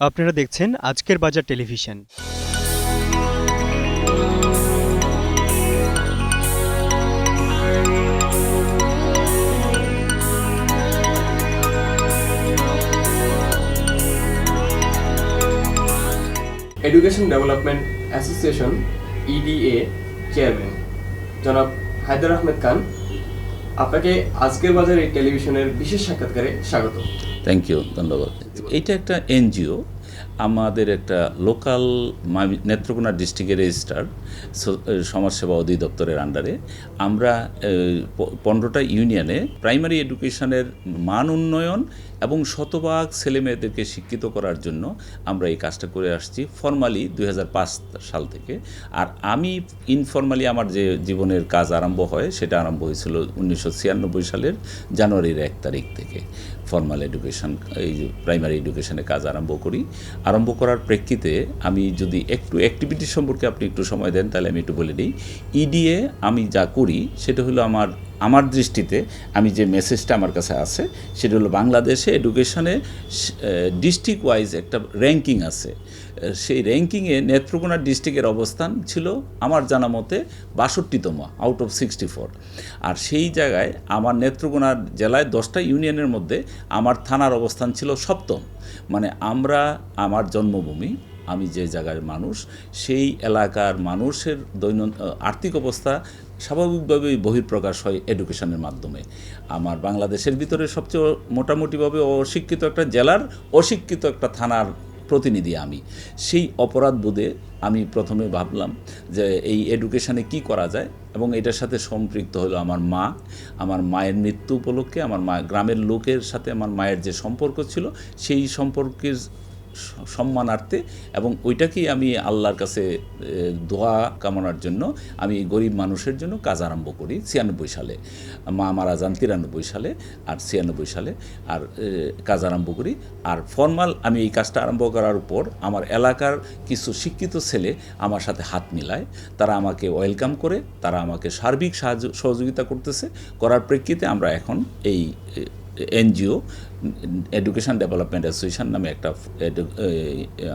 আপনারা দেখছেন Ajker Bazar television. Education Development Association EDA chairman জনাব হায়দার আহমেদ খান আপনাকে আজকের বাজার এই টেলিভিশনের বিশেষ সাক্ষাৎকারে স্বাগত। থ্যাংক ইউ ধন্যবাদ। এইটা একটা এনজিও, আমাদের একটা লোকাল নেত্রকোনা ডিস্ট্রিক্টের রেজিস্টার সমাজসেবা অধিদপ্তরের আন্ডারে আমরা পনেরোটা ইউনিয়নে প্রাইমারি এডুকেশনের মান উন্নয়ন এবং শতভাগ ছেলেমেয়েদেরকে শিক্ষিত করার জন্য আমরা এই কাজটা করে আসছি ফর্মালি দু হাজার পাঁচ সাল থেকে। আর আমি ইনফর্মালি আমার যে জীবনের কাজ আরম্ভ হয়, সেটা আরম্ভ হয়েছিল উনিশশো ছিয়ানব্বই সালের জানুয়ারির এক তারিখ থেকে। ফর্মাল এডুকেশন এই যে প্রাইমারি এডুকেশনে কাজ আরম্ভ করি। আরম্ভ করার প্রেক্ষিতে আমি যদি একটু অ্যাক্টিভিটি সম্পর্কে আপনি একটু সময় দেন, তাহলে আমি একটু বলে দিই। ইডিএ আমি যা করি, সেটা হলো আমার আমার দৃষ্টিতে আমি যে মেসেজটা আমার কাছে আছে, সেটা হলো বাংলাদেশে এডুকেশনে ডিস্ট্রিক্ট ওয়াইজ একটা র্যাঙ্কিং আছে। সেই র্যাঙ্কিংয়ে নেত্রকোনা ডিস্ট্রিক্টের অবস্থান ছিল আমার জানা মতে বাষট্টিতম আউট অফ সিক্সটি ফোর আর সেই জায়গায় আমার নেত্রকোনা জেলায় দশটা ইউনিয়নের মধ্যে আমার থানার অবস্থান ছিল সপ্তম। মানে আমরা, আমার জন্মভূমি, আমি যে জায়গার মানুষ, সেই এলাকার মানুষের দৈনন্দিন আর্থিক অবস্থা স্বাভাবিকভাবেই বহিঃপ্রকাশ হয় এডুকেশনের মাধ্যমে। আমার বাংলাদেশের ভিতরে সবচেয়ে মোটামুটিভাবে অশিক্ষিত একটা জেলার অশিক্ষিত একটা থানার প্রতিনিধি আমি। সেই অপরাধ বোধে আমি প্রথমে ভাবলাম যে এই এডুকেশানে কি করা যায় এবং এটার সাথে সম্পৃক্ত হলো আমার মা, আমার মায়ের মৃত্যু উপলক্ষে, আমার মা গ্রামের লোকের সাথে আমার মায়ের যে সম্পর্ক ছিল, সেই সম্পর্কের সম্মানার্থে এবং ওইটাকেই আমি আল্লাহর কাছে দোয়া কামনার জন্য আমি গরিব মানুষের জন্য কাজ আরম্ভ করি ছিয়ানব্বই সালে। মা মারা যান তিরানব্বই সালে আর ছিয়ানব্বই সালে আর কাজ আরম্ভ করি। আর ফর্মাল আমি এই কাজটা আরম্ভ করার উপর আমার এলাকার কিছু শিক্ষিত ছেলে আমার সাথে হাত মিলায়। তারা আমাকে ওয়েলকাম করে, তারা আমাকে সার্বিক সাহায্য, সহযোগিতা করতেছে। করার প্রেক্ষিতে আমরা এখন এই এনজিও, এডুকেশন ডেভেলপমেন্ট অ্যাসোসিয়েশন নামে একটা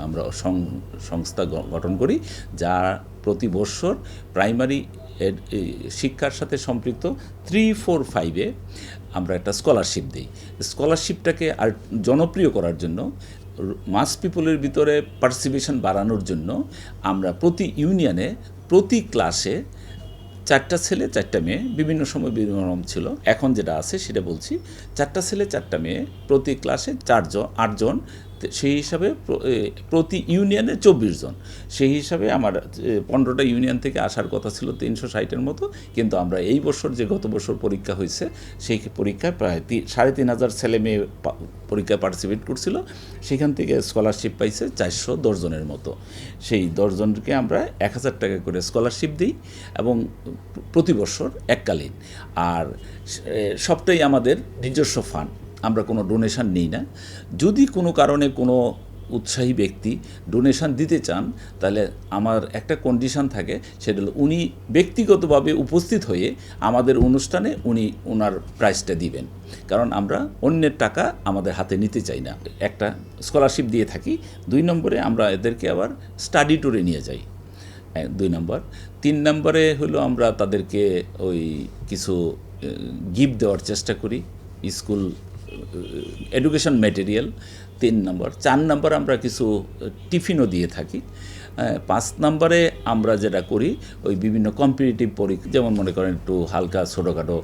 আমরা সংস্থা গঠন করি, যা প্রতি বছর প্রাইমারি শিক্ষার সাথে সম্পৃক্ত থ্রি ফোর ফাইভে আমরা একটা স্কলারশিপ দিই। স্কলারশিপটাকে আর জনপ্রিয় করার জন্য মাস পিপলের ভিতরে পার্টিসিপেশন বাড়ানোর জন্য আমরা প্রতি ইউনিয়নে প্রতি ক্লাসে চারটা ছেলে, চারটা মেয়ে, বিভিন্ন সময় বিভিন্ন রকম ছিল। এখন যেটা আছে সেটা বলছি, চারটা ছেলে, চারটা মেয়ে, প্রতি ক্লাসে চারজন, আটজন সেই হিসাবে প্রতি ইউনিয়নে চব্বিশ জন। সেই হিসাবে আমার পনেরোটা ইউনিয়ন থেকে আসার কথা ছিল তিনশো ষাটের মতো, কিন্তু আমরা এই বছর যে গত বছর পরীক্ষা হয়েছে, সেই পরীক্ষায় প্রায় সাড়ে তিন হাজার ছেলে মেয়ে পরীক্ষায় পার্টিসিপেট করছিল। সেখান থেকে স্কলারশিপ পাইছে চারশো দশজনের মতো। সেই দশজনকে আমরা এক হাজার টাকা করে স্কলারশিপ দিই এবং প্রতি বছর এককালীন। আর সবটাই আমাদের নিজস্ব ফান্ড আমরা কোনো ডোনেশন নিই না। যদি কোনো কারণে কোনো উৎসাহী ব্যক্তি ডোনেশন দিতে চান, তাহলে আমার একটা কন্ডিশন থাকে, সেটা হলো উনি ব্যক্তিগতভাবে উপস্থিত হয়ে আমাদের অনুষ্ঠানে উনি ওনার প্রাইজটা দিবেন। কারণ আমরা অন্যের টাকা আমাদের হাতে নিতে চাই না। একটা স্কলারশিপ দিয়ে থাকি, দুই নম্বরে আমরা এদেরকে আবার স্টাডি ট্যুরে নিয়ে যাই। দুই নম্বর। তিন নম্বরে হলো আমরা তাদেরকে ওই কিছু গিফট দেওয়ার চেষ্টা করি স্কুল এডুকেশন ম্যাটেরিয়াল তিন নম্বর। চার নম্বর আমরা কিছু টিফিনও দিয়ে থাকি। পাঁচ নম্বরে আমরা যেটা করি, ওই বিভিন্ন কম্পিটিটিভ পরীক্ষা, যেমন মনে করেন একটু হালকা ছোটোখাটো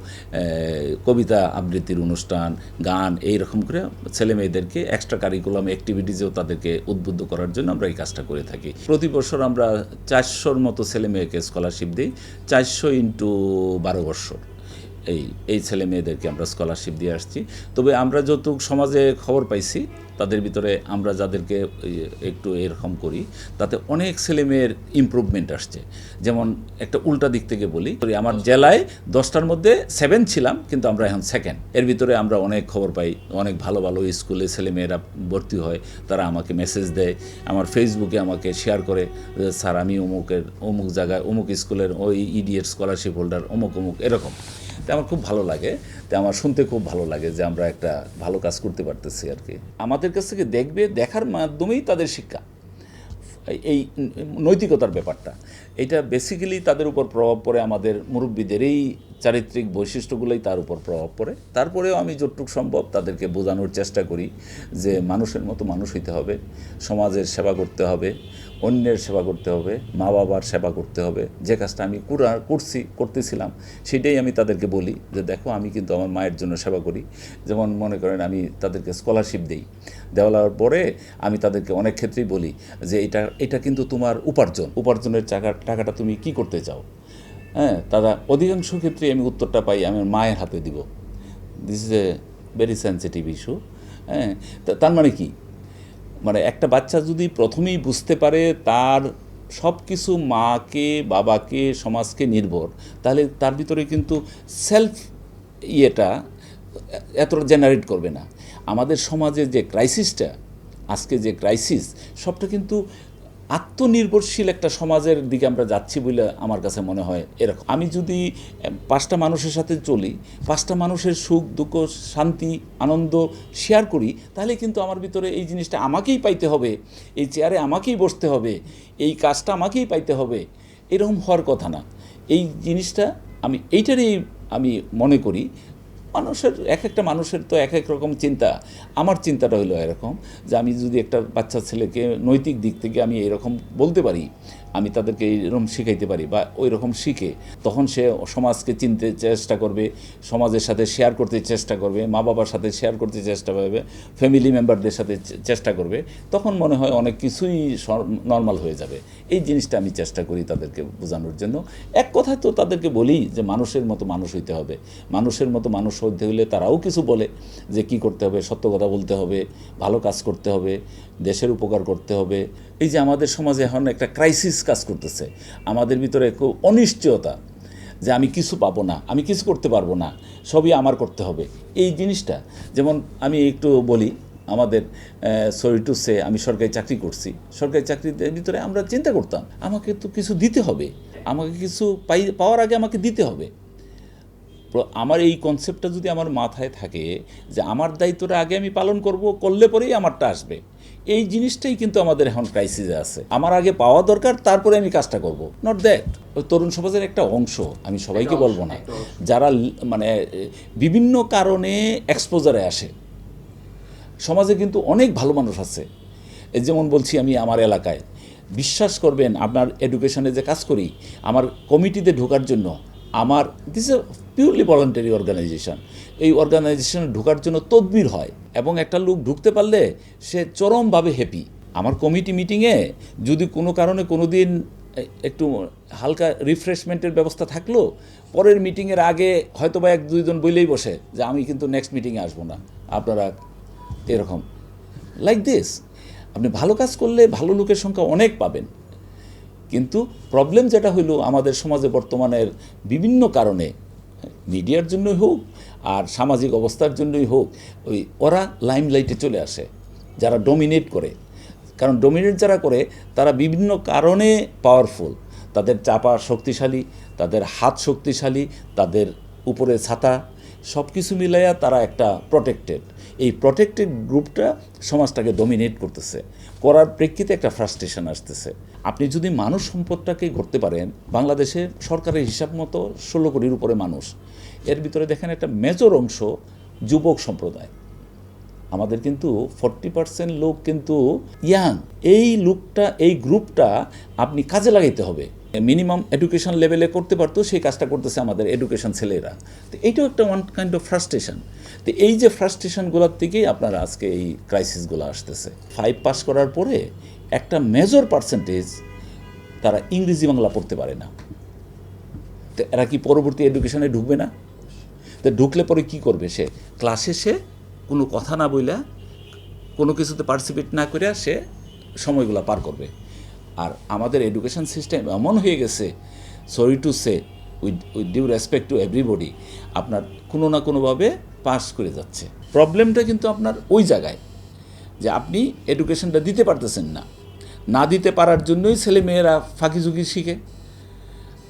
কবিতা আবৃত্তির অনুষ্ঠান, গান এই রকম করে ছেলে মেয়েদেরকে এক্সট্রা কারিকুলাম অ্যাক্টিভিটিসেও তাদেরকে উদ্বুদ্ধ করার জন্য আমরা এই কাজটা করে থাকি। প্রতি বছর আমরা চারশোর মতো ছেলে মেয়েকে স্কলারশিপ দিই, চারশো ইন্টু বারো বছর। এই এই ছেলে মেয়েদেরকে আমরা স্কলারশিপ দিয়ে আসছি। তবে আমরা যতটুক সমাজে খবর পাইছি তাদের ভিতরে আমরা যাদেরকে একটু এরকম করি তাতে অনেক ছেলে মেয়ের ইম্প্রুভমেন্ট আসছে। যেমন একটা উল্টা দিক থেকে বলি আমার জেলায় দশটার মধ্যে সেভেন ছিলাম কিন্তু আমরা এখন সেকেন্ড এর ভিতরে আমরা অনেক খবর পাই অনেক ভালো ভালো স্কুলে ছেলে মেয়েরা ভর্তি হয় তারা আমাকে মেসেজ দেয় আমার ফেসবুকে আমাকে শেয়ার করে স্যার আমি অমুকের অমুক জায়গায় অমুক স্কুলের ওই ইডিএর স্কলারশিপ হোল্ডার অমুক অমুক এরকম। তো আমার খুব ভালো লাগে তো আমার শুনতে খুব ভালো লাগে যে আমরা একটা ভালো কাজ করতে পারতেছি আর কি। আমাদের কাছ থেকে দেখবে, দেখার মাধ্যমেই তাদের শিক্ষা। এই নৈতিকতার ব্যাপারটা। এটা বেসিক্যালি তাদের উপর প্রভাব পড়ে, আমাদের মুরব্বীদের এই চারিত্রিক বৈশিষ্ট্যগুলোই তার উপর প্রভাব পড়ে। তারপরেও আমি যতটুকু সম্ভব তাদেরকে বোঝানোর চেষ্টা করি যে মানুষের মতো মানুষ হইতে হবে, সমাজের সেবা করতে হবে অন্যের সেবা করতে হবে, মা বাবার সেবা করতে হবে। যে কাজটা আমি কুরা, করছি, করতেছিলাম, সেটাই আমি তাদেরকে বলি যে, দেখো, আমি কিন্তু আমার মায়ের জন্য সেবা করি। যেমন মনে করেন, আমি তাদেরকে স্কলারশিপ দিই। দেওয়ার পরে আমি তাদেরকে অনেক ক্ষেত্রেই বলি যে, এটা এটা কিন্তু তোমার উপার্জন। উপার্জনের টাকা টাকাটা তুমি কি করতে চাও? হ্যাঁ তারা অধিকাংশ ক্ষেত্রে আমি উত্তরটা পাই, আমি মায়ের হাতে দিব। This is a very sensitive issue হ্যাঁ তার মানে কি? মানে একটা বাচ্চা যদি প্রথমেই বুঝতে পারে তার সব কিছু মাকে, বাবাকে, সমাজকে নির্ভর, তাহলে তার ভিতরে কিন্তু সেলফ ইয়েটা এতটা জেনারেট করবে না। আমাদের সমাজে যে ক্রাইসিসটা আজকে যে ক্রাইসিস সবটা কিন্তু আত্মনির্ভরশীল একটা সমাজের দিকে আমরা যাচ্ছি বলে আমার কাছে মনে হয় এরকম। আমি যদি পাঁচটা মানুষের সাথে চলি, পাঁচটা মানুষের সুখ, দুঃখ, শান্তি, আনন্দ শেয়ার করি, তাহলে কিন্তু আমার ভিতরে এই জিনিসটা আমাকেই পাইতে হবে, এই চেয়ারে আমাকেই বসতে হবে, এই কাজটা আমাকেই পাইতে হবে, এরকম হওয়ার কথা না। এই জিনিসটা আমি, এইটারই আমি মনে করি মানুষের, এক একটা মানুষের তো এক এক রকম চিন্তা। আমার চিন্তাটা হলো এরকম যে আমি যদি একটা বাচ্চা ছেলেকে নৈতিক দিক থেকে আমি এরকম বলতে পারি আমি তাদেরকে এরকম শিখাইতে পারি বা ওই রকম শিখে, তখন সে সমাজকে চিনতে চেষ্টা করবে, সমাজের সাথে শেয়ার করতে চেষ্টা করবে মা বাবার সাথে শেয়ার করতে চেষ্টা করবে ফ্যামিলি মেম্বারদের সাথে চেষ্টা করবে, তখন মনে হয় অনেক কিছুই নর্মাল হয়ে যাবে। এই জিনিসটা আমি চেষ্টা করি তাদেরকে বোঝানোর জন্য। এক কথায় তো তাদেরকে বলি যে মানুষের মতো মানুষ হইতে হবে। মানুষের মতো মানুষ হইতে হলে তারাও কিছু বলে যে কি করতে হবে, সত্য কথা বলতে হবে, ভালো কাজ করতে হবে, দেশের উপকার করতে হবে। এই যে আমাদের সমাজে এখন একটা ক্রাইসিস কাজ করতেছে। আমাদের ভিতরে খুব অনিশ্চয়তা যে আমি কিছু পাবো না, আমি কিছু করতে পারব না, সবই আমার করতে হবে। এই জিনিসটা, যেমন আমি একটু বলি, আমাদের সরি টু সে আমি সরকারি চাকরি করছি। সরকারি চাকরির ভিতরে আমরা চিন্তা করতাম, আমাকে তো কিছু দিতে হবে। আমাকে কিছু পাই, পাওয়ার আগে আমাকে দিতে হবে। আমার এই কনসেপ্টটা যদি আমার মাথায় থাকে যে আমার দায়িত্বটা আগে আমি পালন করব, করলে পরেই আমারটা আসবে। এই জিনিসটাই কিন্তু আমাদের এখন ক্রাইসিসে আছে। আমার আগে পাওয়া দরকার তারপরে আমি কাজটা করব। নট দ্যাট ওই তরুণ সমাজের একটা অংশ আমি সবাইকে বলব না। যারা মানে বিভিন্ন কারণে এক্সপোজারে আসে। সমাজে কিন্তু অনেক ভালো মানুষ আছে। যেমন বলছি আমি আমার এলাকায়। বিশ্বাস করবেন আপনার এডুকেশনে যে কাজ করি আমার কমিটিতে ঢোকার জন্য আমার this a purely voluntary organisation এই অর্গানাইজেশনে ঢোকার জন্য তদবির হয় এবং একটা লোক ঢুকতে পারলে সে চরমভাবে হ্যাপি আমার কমিটি মিটিংয়ে যদি কোনো কারণে কোনো দিন একটু হালকা রিফ্রেশমেন্টের ব্যবস্থা থাকল, পরের মিটিংয়ের আগে হয়তো বা এক দুইজন বইলেই বসে যে আমি কিন্তু নেক্সট মিটিংয়ে আসব না। আপনারা এরকম। লাইক দিস আপনি ভালো কাজ করলে ভালো লোকের সংখ্যা অনেক পাবেন। কিন্তু প্রবলেম যেটা হইল আমাদের সমাজে বর্তমানের বিভিন্ন কারণে মিডিয়ার জন্যই হোক আর সামাজিক অবস্থার জন্যই হোক, ওই ওরা লাইমলাইটে চলে আসে, যারা ডমিনেট করে। কারণ ডমিনেট যারা করে, তারা বিভিন্ন কারণে পাওয়ারফুল তাদের চাপা শক্তিশালী, তাদের হাত শক্তিশালী, তাদের উপরে ছাতা সব কিছু মিলাইয়া তারা একটা প্রোটেক্টেড এই প্রোটেক্টেড গ্রুপটা সমাজটাকে ডমিনেট করতেছে। করার প্রেক্ষিতে একটা ফ্রাস্ট্রেশন আসতেছে। আপনি যদি মানুষ সম্পদটাকে গড়তে পারেন বাংলাদেশে সরকারের হিসাব মতো ষোলো কোটির উপরে মানুষ। এর ভিতরে দেখেন একটা মেজর অংশ যুবক সম্প্রদায়। আমাদের কিন্তু ফর্টি পার্সেন্ট লোক কিন্তু ইয়াং এই লোকটা, এই গ্রুপটা আপনি কাজে লাগাইতে হবে। মিনিমাম এডুকেশন লেভেলে করতে পারতো, সেই কাজটা করতেছে আমাদের এডুকেশন ছেলেরা। তো এইটাও একটা ওয়ান কাইন্ড অফ ফ্রাস্ট্রেশন তো এই যে ফ্রাস্ট্রেশনগুলোর থেকেই আপনার আজকে এই ক্রাইসিসগুলো আসতেছে। ফাইভ পাস করার পরে একটা মেজর পার্সেন্টেজ তারা ইংরেজি বাংলা পড়তে পারে না। তো এরা কি পরবর্তী এডুকেশনে ঢুকবে না? তো ঢুকলে পরে কি করবে সে? ক্লাসে সে কোনো কথা না বইলা, কোনো কিছুতে পার্টিসিপেট না করে সে সময়গুলো পার করবে। আর আমাদের এডুকেশন সিস্টেম এমন হয়ে গেছে sorry to say with with due respect to everybody আপনার কোনো না কোনোভাবে পাস করে যাচ্ছে। প্রবলেমটা কিন্তু আপনার ওই জায়গায়, যে আপনি এডুকেশনটা দিতে পারতেছেন না। না দিতে পারার জন্যই ছেলে মেয়েরা ফাঁকিঝুঁকি শিখে।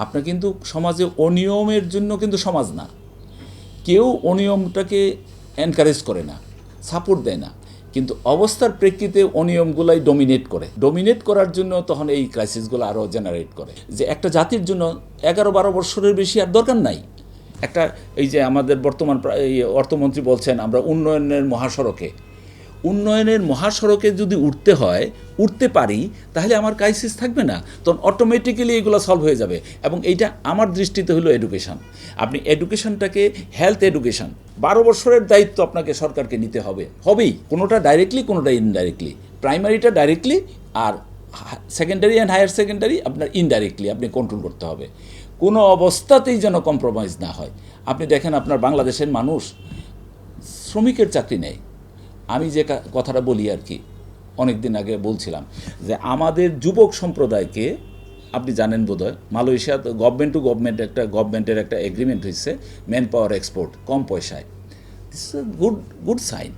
আপনার কিন্তু সমাজে অনিয়মের জন্য কিন্তু সমাজ না। কেউ অনিয়মটাকে এনকারেজ করে না সাপোর্ট দেয় না। কিন্তু অবস্থার প্রেক্ষিতে অনিয়মগুলাই ডমিনেট করে। ডমিনেট করার জন্য তখন এই ক্রাইসিসগুলো আরও জেনারেট করে। যে একটা জাতির জন্য এগারো বারো বছরের বেশি আর দরকার নাই। একটা এই যে আমাদের বর্তমান অর্থমন্ত্রী বলছেন, আমরা উন্নয়নের মহাসড়কে উন্নয়নের মহাসড়কে যদি উঠতে হয়, উঠতে পারি, তাহলে আমার ক্রাইসিস থাকবে না। তখন অটোমেটিক্যালি এগুলো সলভ হয়ে যাবে। এবং এইটা আমার দৃষ্টিতে হলো এডুকেশন আপনি এডুকেশনটাকে হেলথ এডুকেশন বারো বছরের দায়িত্ব আপনাকে সরকারকে নিতে হবে। হবেই, কোনোটা ডাইরেক্টলি কোনোটা ইনডাইরেক্টলি প্রাইমারিটা ডাইরেক্টলি আর সেকেন্ডারি অ্যান্ড হায়ার সেকেন্ডারি আপনার ইনডাইরেক্টলি আপনি কন্ট্রোল করতে হবে। কোনো অবস্থাতেই যেন কম্প্রোমাইজ না হয়। আপনি দেখেন আপনার বাংলাদেশের মানুষ শ্রমিকের চাকরি নেই আমি যে কথাটা বলি আর কি অনেক দিন আগে বলছিলাম যে আমাদের যুবক সম্প্রদায়কে, আপনি জানেন বোধহয়, মালয়েশিয়া গভর্নমেন্ট টু গভর্নমেন্ট একটা গভর্নমেন্টের একটা এগ্রিমেন্ট হয়েছে ম্যান পাওয়ার এক্সপোর্ট কম পয়সায়। দিস গুড গুড সাইন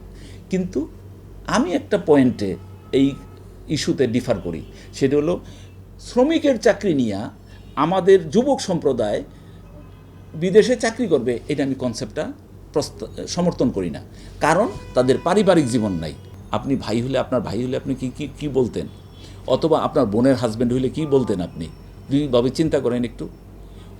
কিন্তু আমি একটা পয়েন্টে এই ইস্যুতে ডিফার করি, সেটা হলো শ্রমিকের চাকরি নিয়ে আমাদের যুবক সম্প্রদায় বিদেশে চাকরি করবে, এটা আমি কনসেপ্টটা সমর্থন করি না। কারণ তাদের পারিবারিক জীবন নাই। আপনি ভাই হলে আপনার ভাই হলে আপনি কি কি কি বলতেন? অথবা আপনার বোনের হাজব্যান্ড হলে কি বলতেন আপনি? দুইভাবে চিন্তা করেন একটু।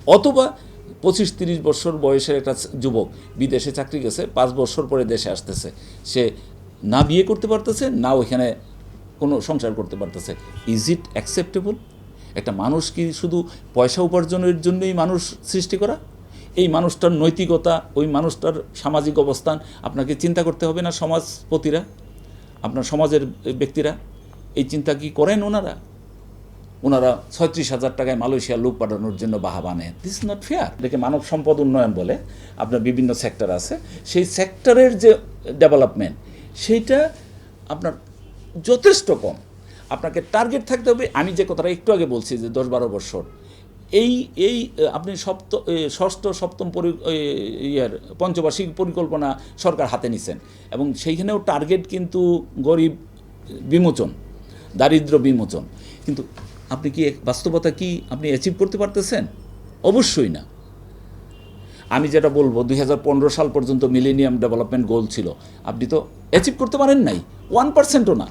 অথবা পঁচিশ তিরিশ বছর বয়সের একটা যুবক বিদেশে চাকরি গেছে, পাঁচ বছর পরে দেশে আসতেছে। সে না বিয়ে করতে পারতেছে, না ওইখানে কোনো সংসার করতে পারতেছে। ইজ ইট অ্যাকসেপ্টেবল একটা মানুষ কি শুধু পয়সা উপার্জনের জন্যই মানুষ সৃষ্টি করা? এই মানুষটার নৈতিকতা, ওই মানুষটার সামাজিক অবস্থান, আপনাকে চিন্তা করতে হবে না সমাজপতিরা, আপনার সমাজের ব্যক্তিরা। এই চিন্তা কি করেন ওনারা? ওনারা ছয়ত্রিশ হাজার টাকায় মালয়েশিয়ার লোক পাঠানোর জন্য বাহা বানায়। দিস নট ফেয়ার দেখে মানব সম্পদ উন্নয়ন বলে আপনার বিভিন্ন সেক্টর আছে। সেই সেক্টরের যে ডেভেলপমেন্ট, সেইটা আপনার যথেষ্ট কম। আপনাকে টার্গেট থাকতে হবে। আমি যে কথাটা একটু আগে বলছি যে দশ বারো বছর এই এই আপনি সপ্ত ষষ্ঠ, সপ্তম পরি ইয়ার পঞ্চবার্ষিক পরিকল্পনা সরকার হাতে নিছেন। এবং সেইখানেও টার্গেট কিন্তু গরিব বিমোচন, দারিদ্র বিমোচন। কিন্তু আপনি কি বাস্তবতা কি আপনি অ্যাচিভ করতে পারতেছেন? অবশ্যই না। আমি যেটা বলব, দুই হাজার পনেরো সাল পর্যন্ত মিলেনিয়াম ডেভেলপমেন্ট গোল ছিল। আপনি তো অ্যাচিভ করতে পারেন নাই। ওয়ান পার্সেন্টও না।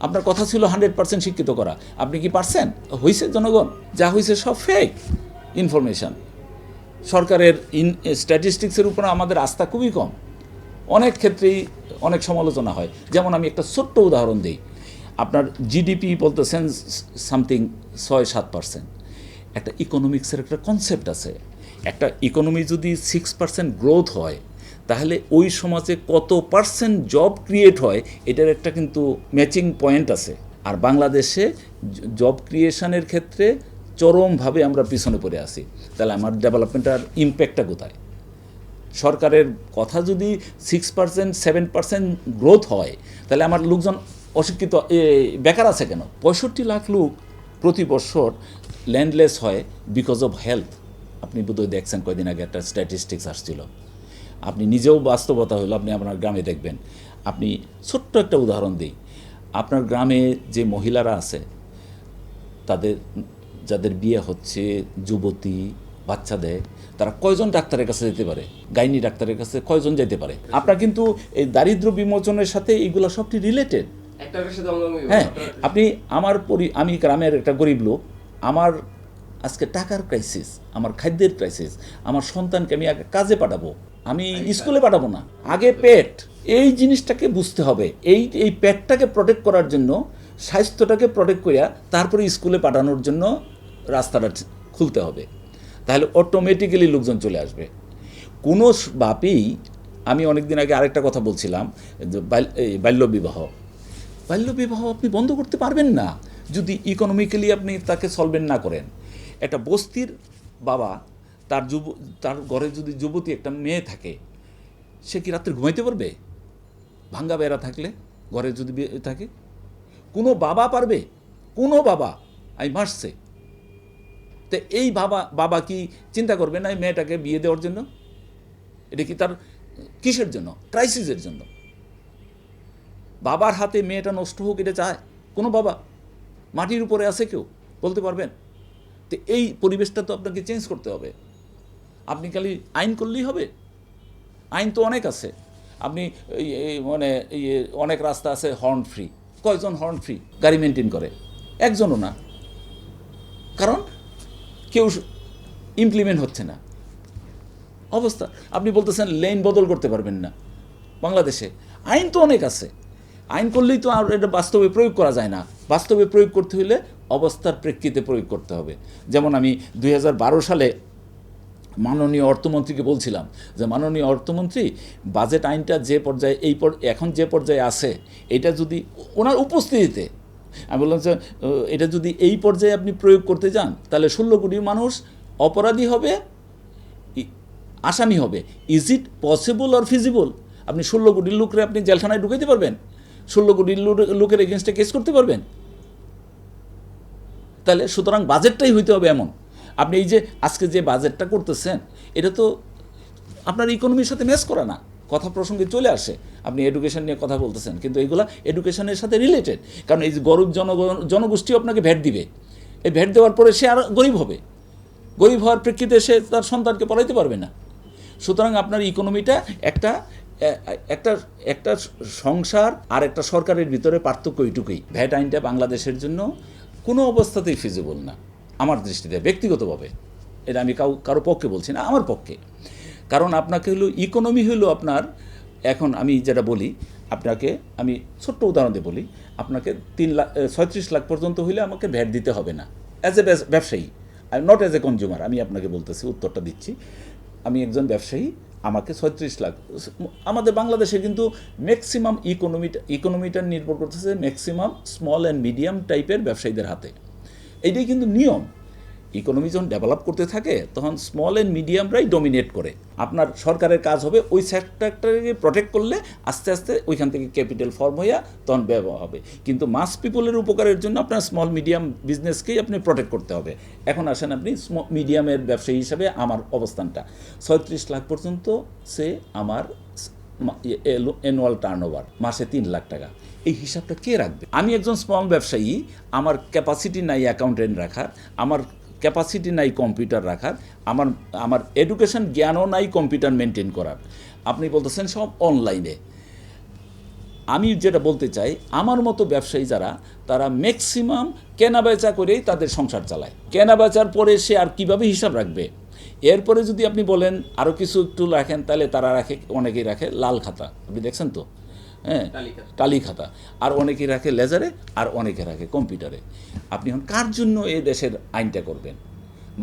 আপনার কথা ছিল হান্ড্রেড পার্সেন্ট শিক্ষিত করা। আপনি কি পারছেন? হয়েছে জনগণ। যা হয়েছে সব ফেক ইনফরমেশান সরকারের ইন স্ট্যাটিস্টিক্সের উপর আমাদের আস্থা খুবই কম। অনেক ক্ষেত্রেই অনেক সমালোচনা হয়। যেমন আমি একটা ছোট্ট উদাহরণ দিই। আপনার জিডিপি বলতেছেন সামথিং ছয় সাত পার্সেন্ট একটা ইকোনমিক্সের একটা কনসেপ্ট আছে। একটা ইকোনমি যদি সিক্স পার্সেন্ট গ্রোথ হয় তাহলে ওই সমাজে কত পার্সেন্ট জব ক্রিয়েট হয়, এটার একটা কিন্তু ম্যাচিং পয়েন্ট আছে। আর বাংলাদেশে জব ক্রিয়েশনের ক্ষেত্রে চরমভাবে আমরা পিছনে পড়ে আছি। তাহলে আমার ডেভেলপমেন্টার ইম্প্যাক্টটা কোথায়? সরকারের কথা যদি six percent seven percent growth হয়, তাহলে আমার লোকজন অশিক্ষিত বেকার আছে কেন? পঁয়ষট্টি লাখ লোক প্রতি বছর ল্যান্ডলেস হয় বিকজ অফ হেলথ আপনি বোধহয় দেখছেন কয়দিন আগে একটা স্ট্যাটিস্টিক্স আসছিল। আপনি নিজেও বাস্তবতা হলো আপনি আপনার গ্রামে দেখবেন। আপনি ছোট্ট একটা উদাহরণ দিই। আপনার গ্রামে যে মহিলারা আছে তাদের যাদের বিয়ে হচ্ছে যুবতী বাচ্চা দেয় তারা কয়জন ডাক্তারের কাছে যেতে পারে? গাইনি ডাক্তারের কাছে কয়জন যেতে পারে? আপনার কিন্তু এই দারিদ্র বিমোচনের সাথে এইগুলো সবটি রিলেটেড হ্যাঁ আপনি আমার পরি আমি গ্রামের একটা গরিব লোক আমার আজকে টাকার ক্রাইসিস আমার খাদ্যের ক্রাইসিস আমার সন্তানকে আমি আগে কাজে পাঠাবো। আমি স্কুলে পাঠাবো না। আগে পেট। এই জিনিসটাকে বুঝতে হবে। এই এই পেটটাকে প্রোটেক্ট করার জন্য স্বাস্থ্যটাকে প্রোটেক্ট করিয়া তারপরে স্কুলে পাঠানোর জন্য রাস্তাটা খুলতে হবে। তাহলে অটোমেটিক্যালি লোকজন চলে আসবে। কোনো বাপেই আমি অনেকদিন আগে আরেকটা কথা বলছিলাম বাল্যবিবাহ বাল্যবিবাহ আপনি বন্ধ করতে পারবেন না। যদি ইকোনমিক্যালি আপনি তাকে সলভেন্ট না করেন। একটা বস্তির বাবা তার যুব, তার ঘরে যদি যুবতী একটা মেয়ে থাকে, সে কি রাত্রে ঘুমাইতে পারবে? ভাঙ্গা বেড়া থাকলে ঘরে যদি থাকে, কোনো বাবা পারবে? কোনো বাবা আমি মারছে। তো এই বাবা বাবা কি চিন্তা করবে না এই মেয়েটাকে বিয়ে দেওয়ার জন্য? এটা কি তার কিসের জন্য? ক্রাইসিসের জন্য। বাবার হাতে মেয়েটা নষ্ট হোক এটা চায় কোনো বাবা? মাটির উপরে আছে কেউ? বলতে পারবেন? তো এই পরিবেশটা তো আপনাকে চেঞ্জ করতে হবে। আপনি খালি আইন করলেই হবে। আইন তো অনেক আছে। আপনি মানে অনেক রাস্তা আছে হর্ন ফ্রি কয়জন হর্ন ফ্রি গাড়ি মেনটেন করে। একজনও না। কারণ কেউ ইমপ্লিমেন্ট হচ্ছে না। অবস্থা, আপনি বলতেছেন লেন বদল করতে পারবেন না। বাংলাদেশে আইন তো অনেক আছে। আইন করলেই তো আর এটা বাস্তবে প্রয়োগ করা যায় না। বাস্তবে প্রয়োগ করতে হলে অবস্থার প্রেক্ষিতে প্রয়োগ করতে হবে। যেমন আমি দুই হাজার বারো সালে মাননীয় অর্থমন্ত্রীকে বলছিলাম যে, মাননীয় অর্থমন্ত্রী বাজেট আইনটা যে পর্যায়ে, এই এখন যে পর্যায়ে আছে, এটা যদি ওনার উপস্থিতিতে, আমি বললাম যে এটা যদি এই পর্যায়ে আপনি প্রয়োগ করতে যান, তাহলে ষোলো কোটি মানুষ অপরাধী হবে আসামি হবে। Is it possible or feasible আপনি ষোলো কোটি লোকরে আপনি জেলখানায় ঢুকাইতে পারবেন। ষোলো কোটি লোকের এগেনস্টে কেস করতে পারবেন। তাহলে সুতরাং বাজেটটাই হইতে হবে এমন। আপনি এই যে আজকে যে বাজেটটা করতেছেন, এটা তো আপনার ইকোনমির সাথে ম্যাচ করে না। কথা প্রসঙ্গে চলে আসে, আপনি এডুকেশন নিয়ে কথা বলতেছেন, কিন্তু এগুলা এডুকেশনের সাথে রিলেটেড কারণ এই যে গরিব জনগণ, জনগোষ্ঠীও আপনাকে ভ্যাট দিবে। এই ভ্যাট দেওয়ার পরে সে আর গরিব হবে। গরিব হওয়ার প্রেক্ষিতে সে তার সন্তানকে পড়াইতে পারবে না। সুতরাং আপনার ইকোনমিটা একটা একটা একটা সংসার আর একটা সরকারের ভিতরে পার্থক্য এইটুকুই। ভ্যাট আইনটা বাংলাদেশের জন্য কোনো অবস্থাতেই ফিজিবল না। আমার দৃষ্টিতে, ব্যক্তিগতভাবে। এটা আমি কাউ, কারও পক্ষে বলছি না, আমার পক্ষে। কারণ আপনাকে হলো ইকোনমি হলো আপনার, এখন আমি যেটা বলি, আপনাকে আমি ছোট্ট উদাহরণ দিয়ে বলি, আপনাকে তিন লাখ ছয়ত্রিশ লাখ পর্যন্ত হইলে আমাকে ভ্যাট দিতে হবে না। অ্যাজ এ ব্যবসায়ী I not as a consumer আমি আপনাকে বলতেছি, উত্তরটা দিচ্ছি। আমি একজন ব্যবসায়ী, আমাকে ছয়ত্রিশ লাখ, আমাদের বাংলাদেশে কিন্তু ম্যাক্সিমাম ইকোনমিটা ইকোনমিটা নির্ভর করতেছে ম্যাক্সিমাম স্মল অ্যান্ড মিডিয়াম টাইপের ব্যবসায়ীদের হাতে। এইটাই কিন্তু নিয়ম। ইকোনমি যখন ডেভেলপ করতে থাকে, তখন স্মল অ্যান্ড মিডিয়ামরাই ডমিনেট করে। আপনার সরকারের কাজ হবে ওই সেক্টরটাকে প্রোটেক্ট করলে আস্তে আস্তে ওইখান থেকে ক্যাপিটাল ফর্ম হইয়া তখন ব্যবহার হবে। কিন্তু মাস পিপলের উপকারের জন্য আপনার স্মল মিডিয়াম বিজনেসকেই আপনি প্রোটেক্ট করতে হবে। এখন আসেন আপনি মিডিয়ামের ব্যবসায়ী হিসাবে আমার অবস্থানটা। ছয়ত্রিশ লাখ পর্যন্ত সে আমার অ্যানুয়াল টার্ন মাসে তিন লাখ টাকা। এই হিসাবটা কে রাখবে? আমি একজন স্মল ব্যবসায়ী, আমার ক্যাপাসিটি নাই অ্যাকাউন্টেন্ট রাখার, আমার ক্যাপাসিটি নাই কম্পিউটার রাখার, আমার আমার এডুকেশন জ্ঞানও নাই কম্পিউটার মেনটেন করার। আপনি বলতেছেন সব অনলাইনে আমি যেটা বলতে চাই, আমার মতো ব্যবসায়ী যারা, তারা ম্যাক্সিমাম কেনা বেচা করেই তাদের সংসার চালায়। কেনা বেচার পরে সে আর কীভাবে হিসাব রাখবে? এরপরে যদি আপনি বলেন আরও কিছু একটু রাখেন, তাহলে তারা রাখে, অনেকেই রাখে লাল খাতা। আপনি দেখছেন তো? হ্যাঁ। টালি খাতা আর অনেকেই রাখে লেজারে আর অনেকে রাখে কম্পিউটারে। আপনি এখন কার জন্য এ দেশের আইনটা করবেন?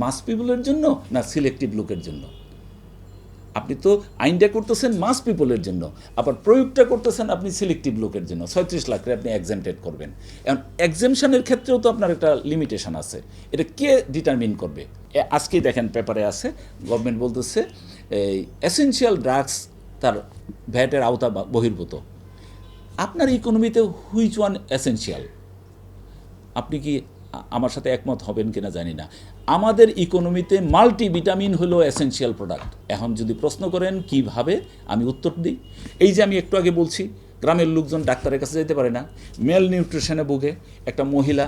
মাস পিপুলের জন্য না সিলেক্টিভ লোকের জন্য? আপনি তো আইনটা করতেছেন মাস পিপলের জন্য আবার প্রয়োগটা করতেছেন আপনি সিলেক্টিভ লোকের জন্য। ছয়ত্রিশ লাখে আপনি এক্সামটেড করবেন। এখন এক্সামশনের ক্ষেত্রেও তো আপনার একটা লিমিটেশন আছে। এটা কে ডিটারমিন করবে? আজকেই দেখেন পেপারে আছে গভর্নমেন্ট বলতেছে এই এসেনশিয়াল ড্রাগস তার ভ্যাটের আওতা বহির্ভূত। আপনার ইকোনমিতে হুইচ ওয়ান এসেনশিয়াল আপনি কি আমার সাথে একমত হবেন কিনা জানি না। আমাদের ইকোনমিতে মাল্টিভিটামিন হলো এসেনশিয়াল প্রোডাক্ট এখন যদি প্রশ্ন করেন কীভাবে, আমি উত্তর দিই। এই যে আমি একটু আগে বলছি, গ্রামের লোকজন ডাক্তারের কাছে যেতে পারে না। মেল নিউট্রিশনে ভুগে একটা মহিলা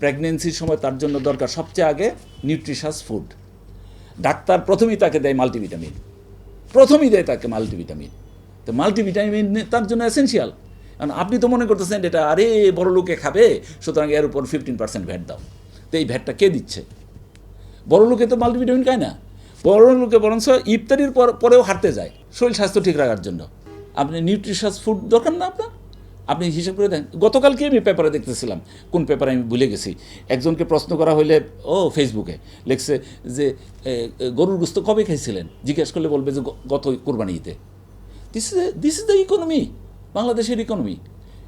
প্রেগনেন্সির সময় তার জন্য দরকার সবচেয়ে আগে নিউট্রিশাস ফুড ডাক্তার প্রথমেই তাকে দেয় মাল্টিভিটামিন প্রথমেই দেয় তাকে মাল্টিভিটামিন তো মাল্টিভিটামিন তার জন্য এসেনশিয়াল কারণ আপনি তো মনে করতেছেন এটা আরে বড় লোকে খাবে, সুতরাং এর উপর ফিফটিন পার্সেন্ট ভ্যাট দাও। তো এই ভ্যাটটা কে দিচ্ছে? বড় লোকে তো মাল্টিভিটামিন খায় না। বড় লোকে বরঞ্চ ইফতারির পর, পরেও হাঁটতে যায়। শরীর স্বাস্থ্য ঠিক রাখার জন্য। আপনি নিউট্রিশাস ফুড দরকার না আপনার? আপনি হিসাব করে দেন গতকালকে আমি পেপারে দেখতেছিলাম। কোন পেপারে আমি ভুলে গেছি। একজনকে প্রশ্ন করা হইলে, ও ফেসবুকে লিখছে যে গরুর গুস্ত কবে খাইছিলেন? জিজ্ঞেস করলে বলবে যে গত কোরবানিতে। This is this is the economy বাংলাদেশের ইকোনমি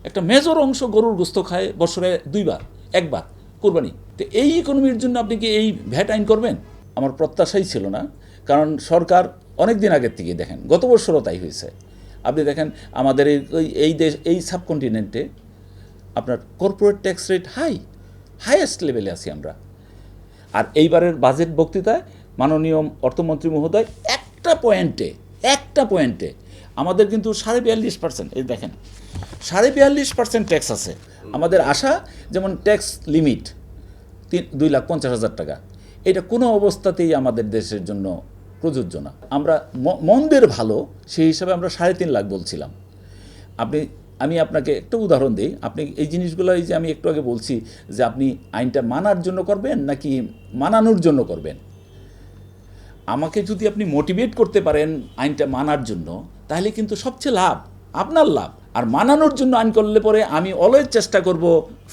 একটা মেজর অংশ গরুর গোস্ত খায় বছরে দুইবার, একবার, কোরবানি। তো এই ইকোনমির জন্য আপনি কি এই ভ্যাট আইন করবেন? আমার প্রত্যাশাই ছিল না, কারণ সরকার অনেক দিন আগের থেকে দেখেন, গত বছরও তাই হয়েছে। আপনি দেখেন, আমাদের এই এই- দেশ, এই সাবকন্টিনেন্টে আপনার corporate tax rate high highest লেভেলে আছি আমরা। আর এইবারের বাজেট বক্তৃতায় মাননীয় অর্থমন্ত্রী মহোদয় একটা পয়েন্টে একটা পয়েন্টে আমাদের কিন্তু সাড়ে বিয়াল্লিশ পার্সেন্ট এই দেখেন, সাড়ে বিয়াল্লিশ পার্সেন্ট ট্যাক্স আছে। আমাদের আশা, যেমন ট্যাক্স লিমিট তিন, দুই লাখ পঞ্চাশ হাজার টাকা। এটা কোনো অবস্থাতেই আমাদের দেশের জন্য প্রযোজ্য না। আমরা মন্দের ভালো, সেই হিসাবে আমরা সাড়ে তিন লাখ বলছিলাম। আপনি, আমি আপনাকে একটা উদাহরণ দিই। আপনি এই জিনিসগুলো, এই যে আমি একটু আগে বলছি যে আপনি আইনটা মানার জন্য করবেন নাকি মানানোর জন্য করবেন? আমাকে যদি আপনি মোটিভেট করতে পারেন আইনটা মানার জন্য, তাহলে কিন্তু সবচেয়ে লাভ, আপনার লাভ। আর মানানোর জন্য আইন করলে পরে আমি অলওয়েজ চেষ্টা করব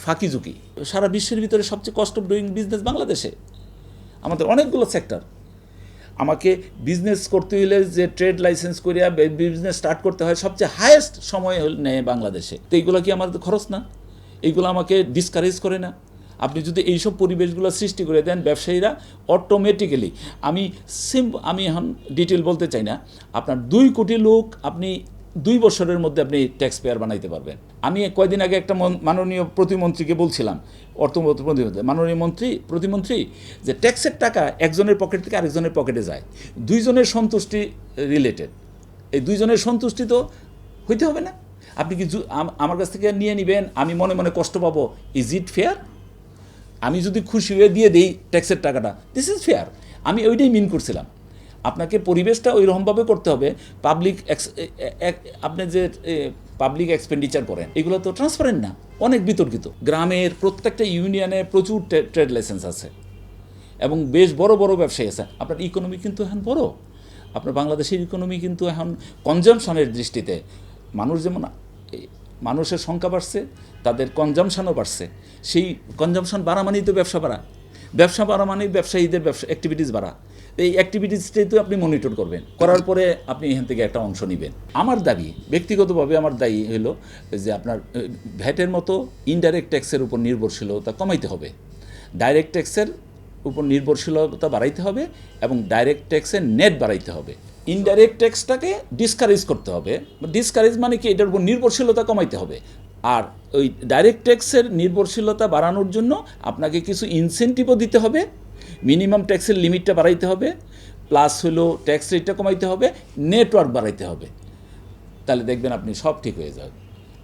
ফাঁকি ঝুঁকি। সারা বিশ্বের ভিতরে সবচেয়ে কষ্ট অফ ডুইং বিজনেস বাংলাদেশে। আমাদের অনেকগুলো সেক্টর আমাকে বিজনেস করতে হলে যে ট্রেড লাইসেন্স করিয়া বিজনেস স্টার্ট করতে হয়, সবচেয়ে হায়েস্ট সময় নেয় বাংলাদেশে। তো এইগুলো কি আমাদের খরচ না? এইগুলো আমাকে ডিসকারেজ করে না। আপনি যদি এইসব পরিবেশগুলো সৃষ্টি করে দেন ব্যবসায়ীরা অটোমেটিক্যালি আমি সিম আমি এখন ডিটেল বলতে চাই না। আপনার দুই কোটি লোক আপনি দুই বছরের মধ্যে আপনি ট্যাক্স পেয়ার বানাইতে পারবেন। আমি কয়দিন আগে একটা মাননীয় প্রতিমন্ত্রীকে বলছিলাম, অর্থমন্ত্রী, প্রতিমন্ত্রী, মাননীয় মন্ত্রী, প্রতিমন্ত্রী, যে ট্যাক্সের টাকা একজনের পকেট থেকে আরেকজনের পকেটে যায়। দুইজনের সন্তুষ্টি রিলেটেড এই দুইজনের সন্তুষ্টি তো হইতে হবে না। আপনি কি আমার কাছ থেকে নিয়ে নেবেন? আমি মনে মনে কষ্ট পাবো। ইজ ইট ফেয়ার আমি যদি খুশি হয়ে দিয়ে দিই ট্যাক্সের টাকাটা দিস ইজ ফেয়ার আমি ওইটাই মিন করছিলাম। আপনাকে পরিবেশটা ওই রকমভাবে করতে হবে। পাবলিক আপনি যে পাবলিক এক্সপেন্ডিচার করেন, এগুলো তো ট্রান্সপারেন্ট না, অনেক বিতর্কিত। গ্রামের প্রত্যেকটা ইউনিয়নে প্রচুর ট্রেড লাইসেন্স আছে। এবং বেশ বড় বড় ব্যবসায়ী আছে। আপনার ইকোনমি কিন্তু এখন বড়। আপনার বাংলাদেশের ইকোনমি কিন্তু এখন কনজামশনের দৃষ্টিতে, মানুষ যেমন মানুষের সংখ্যা বাড়ছে তাদের কনজামশনও বাড়ছে। সেই কনজামশন বাড়া মানেই তো ব্যবসা বাড়া। ব্যবসা বাড়া মানেই ব্যবসায়ীদের ব্যবসা অ্যাক্টিভিটিস বাড়া। এই অ্যাক্টিভিটিসটাই তো আপনি মনিটর করবেন। করার পরে আপনি এখান থেকে একটা অংশ নেবেন। আমার দাবি, ব্যক্তিগতভাবে আমার দায়ী হলো যে আপনার ভ্যাটের মতো ইনডাইরেক্ট ট্যাক্সের উপর নির্ভরশীলতা কমাইতে হবে। ডাইরেক্ট ট্যাক্সের উপর নির্ভরশীলতা বাড়াইতে হবে এবং ডাইরেক্ট ট্যাক্সের নেট বাড়াইতে হবে। ইনডাইরেক্ট ট্যাক্সটাকে ডিসকারেজ করতে হবে। ডিসকারেজ মানে কি? এটার উপর নির্ভরশীলতা কমাইতে হবে। আর ওই ডাইরেক্ট ট্যাক্সের নির্ভরশীলতা বাড়ানোর জন্য আপনাকে কিছু ইনসেন্টিভও দিতে হবে মিনিমাম ট্যাক্সের লিমিটটা বাড়াইতে হবে প্লাস হলো ট্যাক্স রেটটা কমাইতে হবে নেটওয়ার্ক বাড়াইতে হবে। তাহলে দেখবেন আপনি সব ঠিক হয়ে যাবে।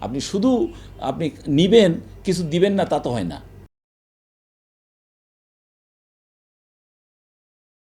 আপনি শুধু আপনি নিবেন, কিছু দিবেন না, তা তো হয় না।